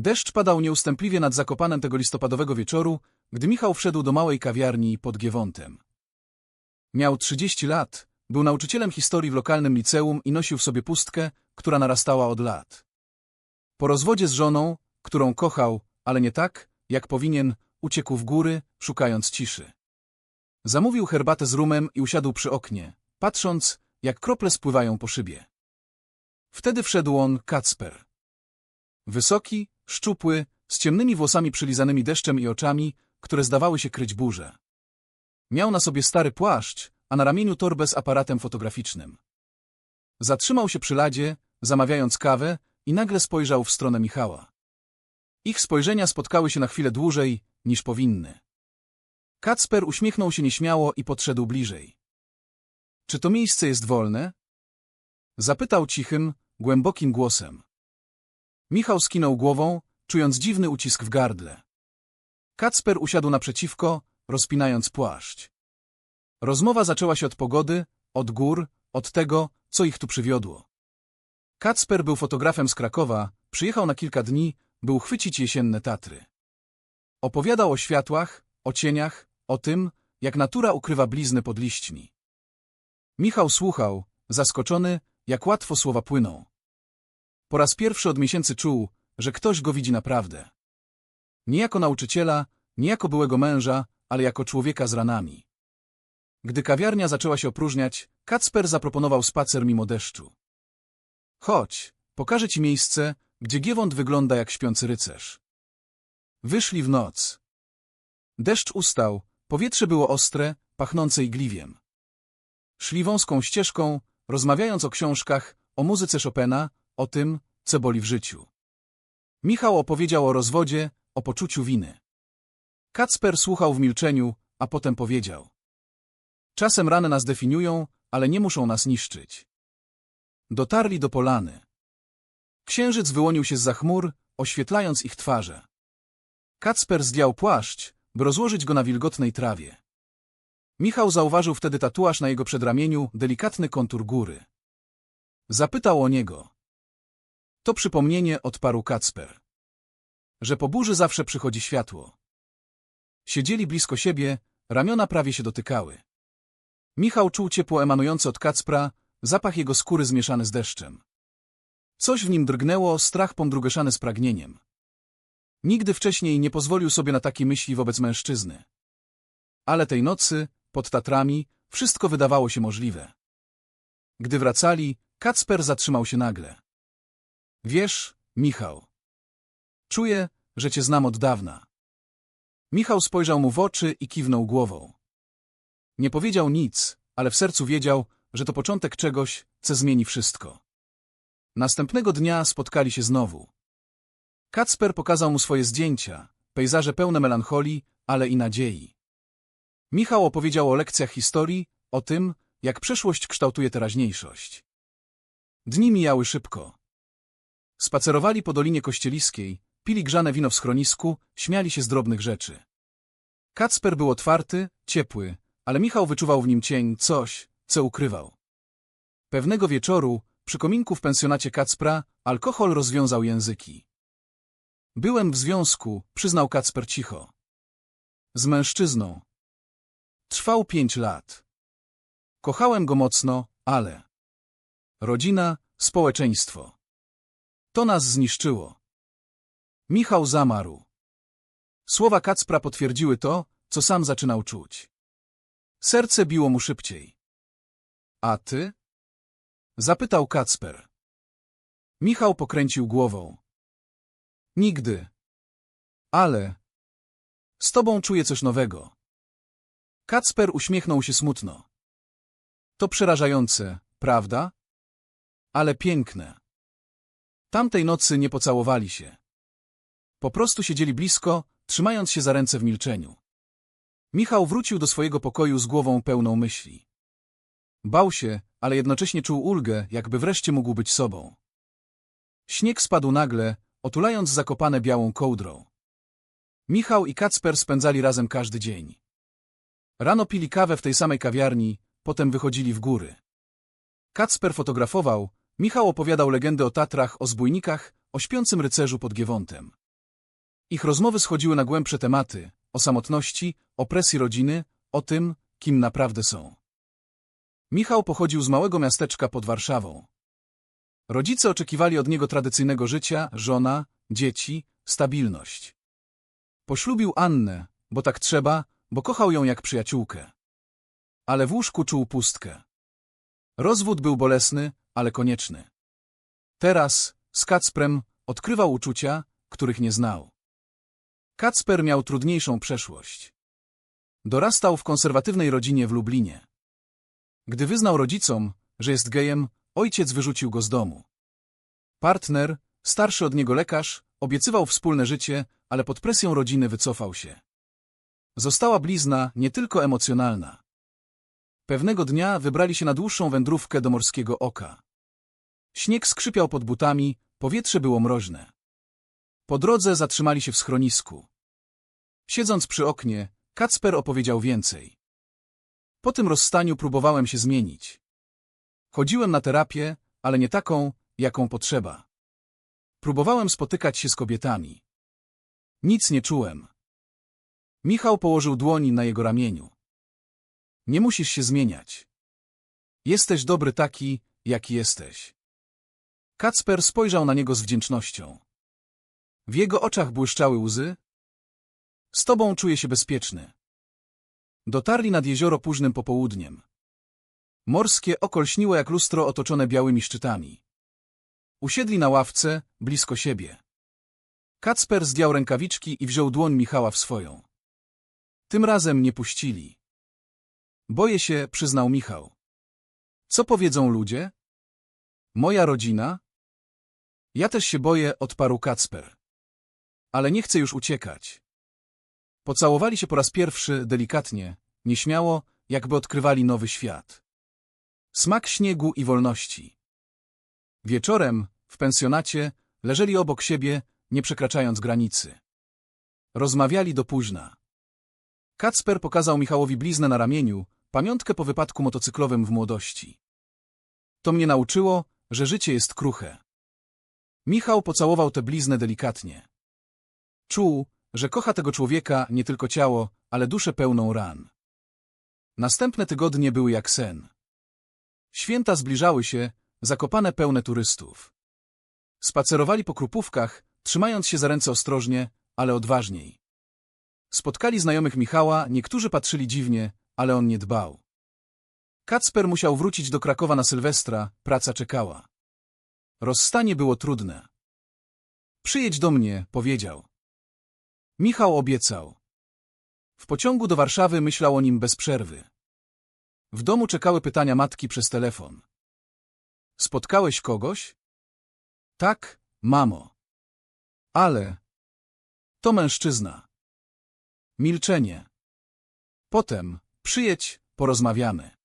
Deszcz padał nieustępliwie nad Zakopanem tego listopadowego wieczoru, gdy Michał wszedł do małej kawiarni pod Giewontem. Miał 30 lat, był nauczycielem historii w lokalnym liceum i nosił w sobie pustkę, która narastała od lat. Po rozwodzie z żoną, którą kochał, ale nie tak, jak powinien, uciekł w góry, szukając ciszy. Zamówił herbatę z rumem i usiadł przy oknie, patrząc, jak krople spływają po szybie. Wtedy wszedł on, Kacper. Wysoki, szczupły, z ciemnymi włosami przylizanymi deszczem i oczami, które zdawały się kryć burzę. Miał na sobie stary płaszcz, a na ramieniu torbę z aparatem fotograficznym. Zatrzymał się przy ladzie, zamawiając kawę i nagle spojrzał w stronę Michała. Ich spojrzenia spotkały się na chwilę dłużej, niż powinny. Kacper uśmiechnął się nieśmiało i podszedł bliżej. Czy to miejsce jest wolne? Zapytał cichym, głębokim głosem. Michał skinął głową, czując dziwny ucisk w gardle. Kacper usiadł naprzeciwko, rozpinając płaszcz. Rozmowa zaczęła się od pogody, od gór, od tego, co ich tu przywiodło. Kacper był fotografem z Krakowa, przyjechał na kilka dni, by uchwycić jesienne Tatry. Opowiadał o światłach, o cieniach, o tym, jak natura ukrywa blizny pod liśćmi. Michał słuchał, zaskoczony, jak łatwo słowa płyną. Po raz pierwszy od miesięcy czuł, że ktoś go widzi naprawdę. Nie jako nauczyciela, nie jako byłego męża, ale jako człowieka z ranami. Gdy kawiarnia zaczęła się opróżniać, Kacper zaproponował spacer mimo deszczu. Chodź, pokażę ci miejsce, gdzie Giewont wygląda jak śpiący rycerz. Wyszli w noc. Deszcz ustał, powietrze było ostre, pachnące igliwiem. Szli wąską ścieżką, rozmawiając o książkach, o muzyce Chopina, o tym, co boli w życiu. Michał opowiedział o rozwodzie, o poczuciu winy. Kacper słuchał w milczeniu, a potem powiedział. Czasem rany nas definiują, ale nie muszą nas niszczyć. Dotarli do polany. Księżyc wyłonił się z chmur, oświetlając ich twarze. Kacper zdjął płaszcz, by rozłożyć go na wilgotnej trawie. Michał zauważył wtedy tatuaż na jego przedramieniu, delikatny kontur góry. Zapytał o niego. To przypomnienie odparł Kacper. Że po burzy zawsze przychodzi światło. Siedzieli blisko siebie, ramiona prawie się dotykały. Michał czuł ciepło emanujące od Kacpra, zapach jego skóry zmieszany z deszczem. Coś w nim drgnęło, strach pomdrugeszany z pragnieniem. Nigdy wcześniej nie pozwolił sobie na takie myśli wobec mężczyzny. Ale tej nocy, pod Tatrami, wszystko wydawało się możliwe. Gdy wracali, Kacper zatrzymał się nagle. Wiesz, Michał, czuję, że cię znam od dawna. Michał spojrzał mu w oczy i kiwnął głową. Nie powiedział nic, ale w sercu wiedział, że to początek czegoś, co zmieni wszystko. Następnego dnia spotkali się znowu. Kacper pokazał mu swoje zdjęcia, pejzaże pełne melancholii, ale i nadziei. Michał opowiedział o lekcjach historii, o tym, jak przeszłość kształtuje teraźniejszość. Dni mijały szybko. Spacerowali po Dolinie Kościeliskiej, pili grzane wino w schronisku, śmiali się z drobnych rzeczy. Kacper był otwarty, ciepły, ale Michał wyczuwał w nim cień, coś, co ukrywał. Pewnego wieczoru, przy kominku w pensjonacie Kacpra, alkohol rozwiązał języki. Byłem w związku, przyznał Kacper cicho. Z mężczyzną. Trwał pięć lat. Kochałem go mocno, ale... Rodzina, społeczeństwo. To nas zniszczyło. Michał zamarł. Słowa Kacpra potwierdziły to, co sam zaczynał czuć. Serce biło mu szybciej. A ty? Zapytał Kacper. Michał pokręcił głową. Nigdy. Ale... Z tobą czuję coś nowego. Kacper uśmiechnął się smutno. To przerażające, prawda? Ale piękne. Tamtej nocy nie pocałowali się. Po prostu siedzieli blisko, trzymając się za ręce w milczeniu. Michał wrócił do swojego pokoju z głową pełną myśli. Bał się, ale jednocześnie czuł ulgę, jakby wreszcie mógł być sobą. Śnieg spadł nagle, otulając zakopane białą kołdrą. Michał i Kacper spędzali razem każdy dzień. Rano pili kawę w tej samej kawiarni, potem wychodzili w góry. Kacper fotografował, Michał opowiadał legendy o Tatrach, o zbójnikach, o śpiącym rycerzu pod Giewontem. Ich rozmowy schodziły na głębsze tematy, o samotności, opresji rodziny, o tym, kim naprawdę są. Michał pochodził z małego miasteczka pod Warszawą. Rodzice oczekiwali od niego tradycyjnego życia, żona, dzieci, stabilność. Poślubił Annę, bo tak trzeba, bo kochał ją jak przyjaciółkę. Ale w łóżku czuł pustkę. Rozwód był bolesny, ale konieczny. Teraz, z Kacprem, odkrywał uczucia, których nie znał. Kacper miał trudniejszą przeszłość. Dorastał w konserwatywnej rodzinie w Lublinie. Gdy wyznał rodzicom, że jest gejem, ojciec wyrzucił go z domu. Partner, starszy od niego lekarz, obiecywał wspólne życie, ale pod presją rodziny wycofał się. Została blizna nie tylko emocjonalna. Pewnego dnia wybrali się na dłuższą wędrówkę do Morskiego Oka. Śnieg skrzypiał pod butami, powietrze było mroźne. Po drodze zatrzymali się w schronisku. Siedząc przy oknie, Kacper opowiedział więcej. Po tym rozstaniu próbowałem się zmienić. Chodziłem na terapię, ale nie taką, jaką potrzeba. Próbowałem spotykać się z kobietami. Nic nie czułem. Michał położył dłoń na jego ramieniu. Nie musisz się zmieniać. Jesteś dobry taki, jaki jesteś. Kacper spojrzał na niego z wdzięcznością. W jego oczach błyszczały łzy. Z tobą czuję się bezpieczny. Dotarli nad jezioro późnym popołudniem. Morskie oko jak lustro otoczone białymi szczytami. Usiedli na ławce, blisko siebie. Kacper zdjął rękawiczki i wziął dłoń Michała w swoją. Tym razem nie puścili. Boję się, przyznał Michał. Co powiedzą ludzie? Moja rodzina? Ja też się boję, odparł Kacper. Ale nie chcę już uciekać. Pocałowali się po raz pierwszy, delikatnie, nieśmiało, jakby odkrywali nowy świat. Smak śniegu i wolności. Wieczorem, w pensjonacie, leżeli obok siebie, nie przekraczając granicy. Rozmawiali do późna. Kacper pokazał Michałowi bliznę na ramieniu, pamiątkę po wypadku motocyklowym w młodości. To mnie nauczyło, że życie jest kruche. Michał pocałował tę bliznę delikatnie. Czuł, że kocha tego człowieka nie tylko ciało, ale duszę pełną ran. Następne tygodnie były jak sen. Święta zbliżały się, zakopane pełne turystów. Spacerowali po krupówkach, trzymając się za ręce ostrożnie, ale odważniej. Spotkali znajomych Michała, niektórzy patrzyli dziwnie, ale on nie dbał. Kacper musiał wrócić do Krakowa na Sylwestra, praca czekała. Rozstanie było trudne. Przyjedź do mnie, powiedział. Michał obiecał. W pociągu do Warszawy myślał o nim bez przerwy. W domu czekały pytania matki przez telefon. Spotkałeś kogoś? Tak, mamo. Ale... To mężczyzna. Milczenie. Potem, przyjedź, porozmawiamy.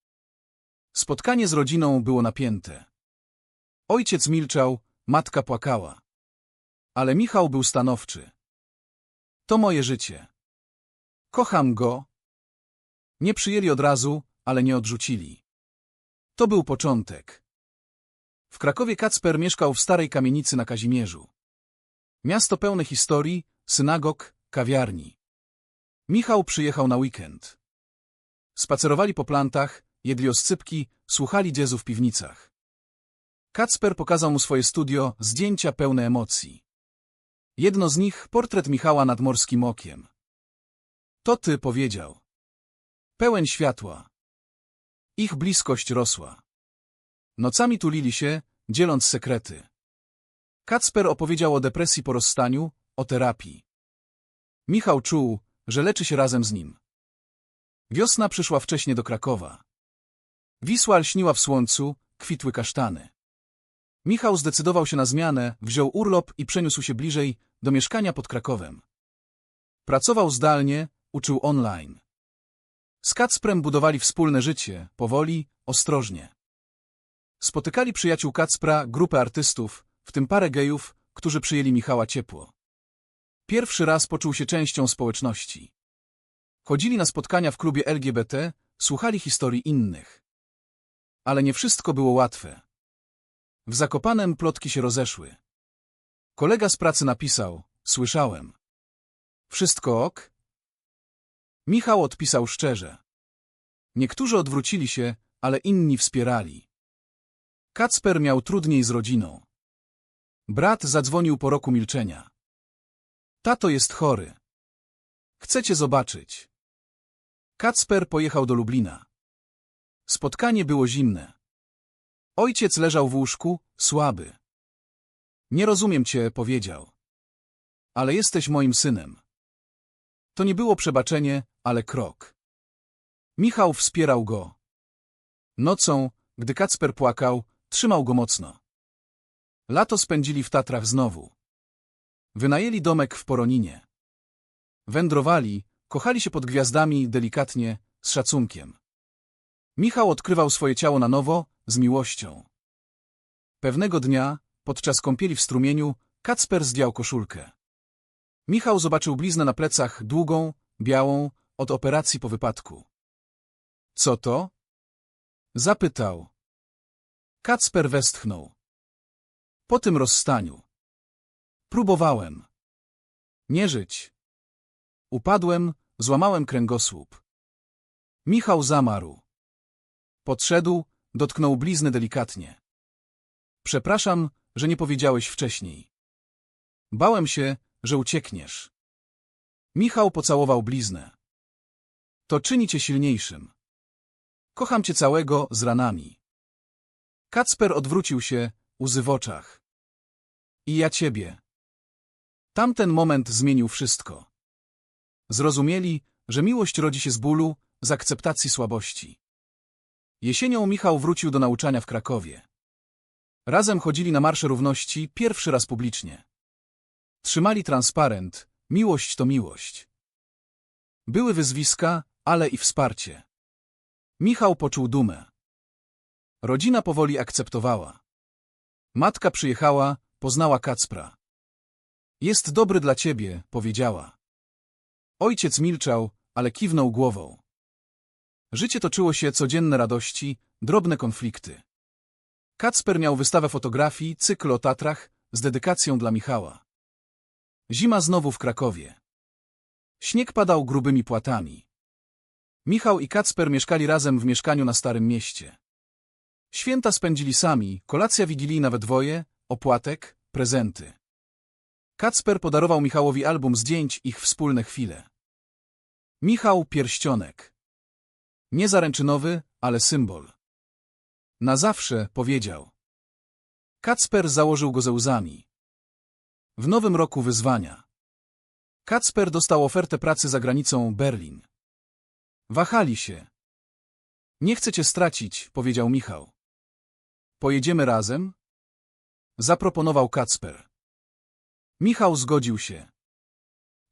Spotkanie z rodziną było napięte. Ojciec milczał, matka płakała. Ale Michał był stanowczy. To moje życie. Kocham go. Nie przyjęli od razu, ale nie odrzucili. To był początek. W Krakowie Kacper mieszkał w starej kamienicy na Kazimierzu. Miasto pełne historii, synagog, kawiarni. Michał przyjechał na weekend. Spacerowali po plantach, jedli oscypki, słuchali jazzu w piwnicach. Kacper pokazał mu swoje studio, zdjęcia pełne emocji. Jedno z nich, portret Michała nad morskim okiem. To ty, powiedział. Pełen światła. Ich bliskość rosła. Nocami tulili się, dzieląc sekrety. Kacper opowiedział o depresji po rozstaniu, o terapii. Michał czuł, że leczy się razem z nim. Wiosna przyszła wcześnie do Krakowa. Wisła lśniła w słońcu, kwitły kasztany. Michał zdecydował się na zmianę, wziął urlop i przeniósł się bliżej, do mieszkania pod Krakowem. Pracował zdalnie, uczył online. Z Kacprem budowali wspólne życie, powoli, ostrożnie. Spotykali przyjaciół Kacpra, grupę artystów, w tym parę gejów, którzy przyjęli Michała ciepło. Pierwszy raz poczuł się częścią społeczności. Chodzili na spotkania w klubie LGBT, słuchali historii innych. Ale nie wszystko było łatwe. W Zakopanem plotki się rozeszły. Kolega z pracy napisał, słyszałem. Wszystko ok? Michał odpisał szczerze. Niektórzy odwrócili się, ale inni wspierali. Kacper miał trudniej z rodziną. Brat zadzwonił po roku milczenia. Tato jest chory. Chcecie zobaczyć. Kacper pojechał do Lublina. Spotkanie było zimne. Ojciec leżał w łóżku, słaby. Nie rozumiem cię, powiedział. Ale jesteś moim synem. To nie było przebaczenie, ale krok. Michał wspierał go. Nocą, gdy Kacper płakał, trzymał go mocno. Lato spędzili w Tatrach znowu. Wynajęli domek w Poroninie. Wędrowali, kochali się pod gwiazdami delikatnie, z szacunkiem. Michał odkrywał swoje ciało na nowo, z miłością. Pewnego dnia, podczas kąpieli w strumieniu, Kacper zdjął koszulkę. Michał zobaczył bliznę na plecach, długą, białą, od operacji po wypadku. Co to? Zapytał. Kacper westchnął. Po tym rozstaniu. Próbowałem. Nie żyć. Upadłem, złamałem kręgosłup. Michał zamarł. Podszedł, dotknął blizny delikatnie. Przepraszam, że nie powiedziałeś wcześniej. Bałem się, że uciekniesz. Michał pocałował bliznę. To czyni cię silniejszym. Kocham cię całego, z ranami. Kacper odwrócił się, łzy w oczach. I ja ciebie. Tamten moment zmienił wszystko. Zrozumieli, że miłość rodzi się z bólu, z akceptacji słabości. Jesienią Michał wrócił do nauczania w Krakowie. Razem chodzili na Marsze Równości, pierwszy raz publicznie. Trzymali transparent, miłość to miłość. Były wyzwiska, ale i wsparcie. Michał poczuł dumę. Rodzina powoli akceptowała. Matka przyjechała, poznała Kacpra. Jest dobry dla ciebie, powiedziała. Ojciec milczał, ale kiwnął głową. Życie toczyło się codzienne radości, drobne konflikty. Kacper miał wystawę fotografii, cykl o Tatrach, z dedykacją dla Michała. Zima znowu w Krakowie. Śnieg padał grubymi płatami. Michał i Kacper mieszkali razem w mieszkaniu na Starym Mieście. Święta spędzili sami, kolacja wigilijna we dwoje, opłatek, prezenty. Kacper podarował Michałowi album zdjęć ich wspólne chwile. Michał pierścionek. Nie zaręczynowy, ale symbol. Na zawsze, powiedział. Kacper założył go ze łzami. W nowym roku wyzwania. Kacper dostał ofertę pracy za granicą Berlin. Wahali się. Nie chcę cię stracić, powiedział Michał. Pojedziemy razem? Zaproponował Kacper. Michał zgodził się.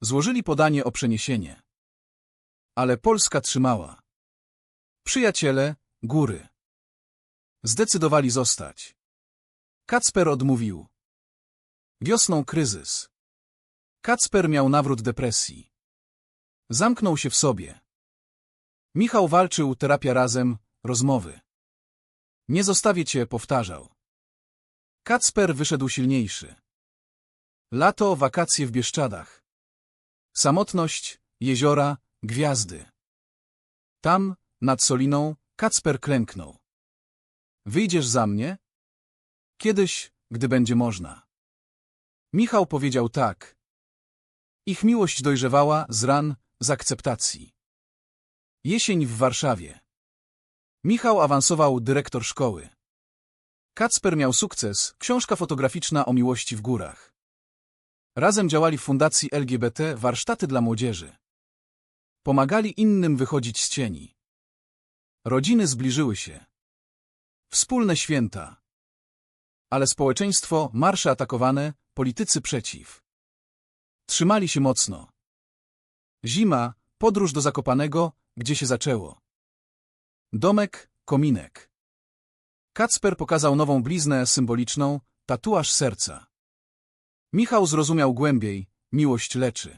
Złożyli podanie o przeniesienie. Ale Polska trzymała. Przyjaciele, góry. Zdecydowali zostać. Kacper odmówił. Wiosną kryzys. Kacper miał nawrót depresji. Zamknął się w sobie. Michał walczył, terapia razem, rozmowy. Nie zostawię cię, powtarzał. Kacper wyszedł silniejszy. Lato, wakacje w Bieszczadach. Samotność, jeziora, gwiazdy. Tam, nad Soliną, Kacper klęknął. Wyjdziesz za mnie? Kiedyś, gdy będzie można. Michał powiedział tak. Ich miłość dojrzewała z ran, z akceptacji. Jesień w Warszawie. Michał awansował dyrektor szkoły. Kacper miał sukces, książka fotograficzna o miłości w górach. Razem działali w fundacji LGBT warsztaty dla młodzieży. Pomagali innym wychodzić z cieni. Rodziny zbliżyły się. Wspólne święta. Ale społeczeństwo, marsze atakowane, politycy przeciw. Trzymali się mocno. Zima, podróż do Zakopanego, gdzie się zaczęło. Domek, kominek. Kacper pokazał nową bliznę symboliczną, tatuaż serca. Michał zrozumiał głębiej, miłość leczy.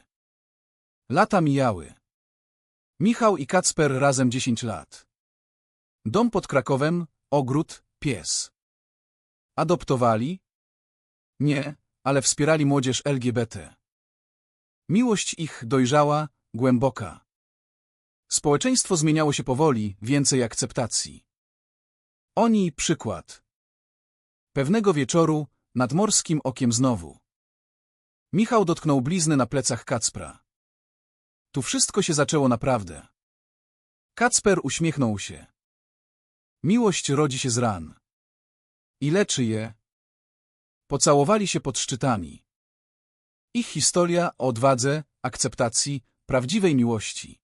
Lata mijały. Michał i Kacper razem dziesięć lat. Dom pod Krakowem, ogród, pies. Adoptowali? Nie, ale wspierali młodzież LGBT. Miłość ich dojrzała, głęboka. Społeczeństwo zmieniało się powoli, więcej akceptacji. Oni przykład. Pewnego wieczoru, nad morskim okiem znowu. Michał dotknął blizny na plecach Kacpra. Tu wszystko się zaczęło naprawdę. Kacper uśmiechnął się. Miłość rodzi się z ran. I leczy je. Pocałowali się pod szczytami. Ich historia o odwadze, akceptacji, prawdziwej miłości.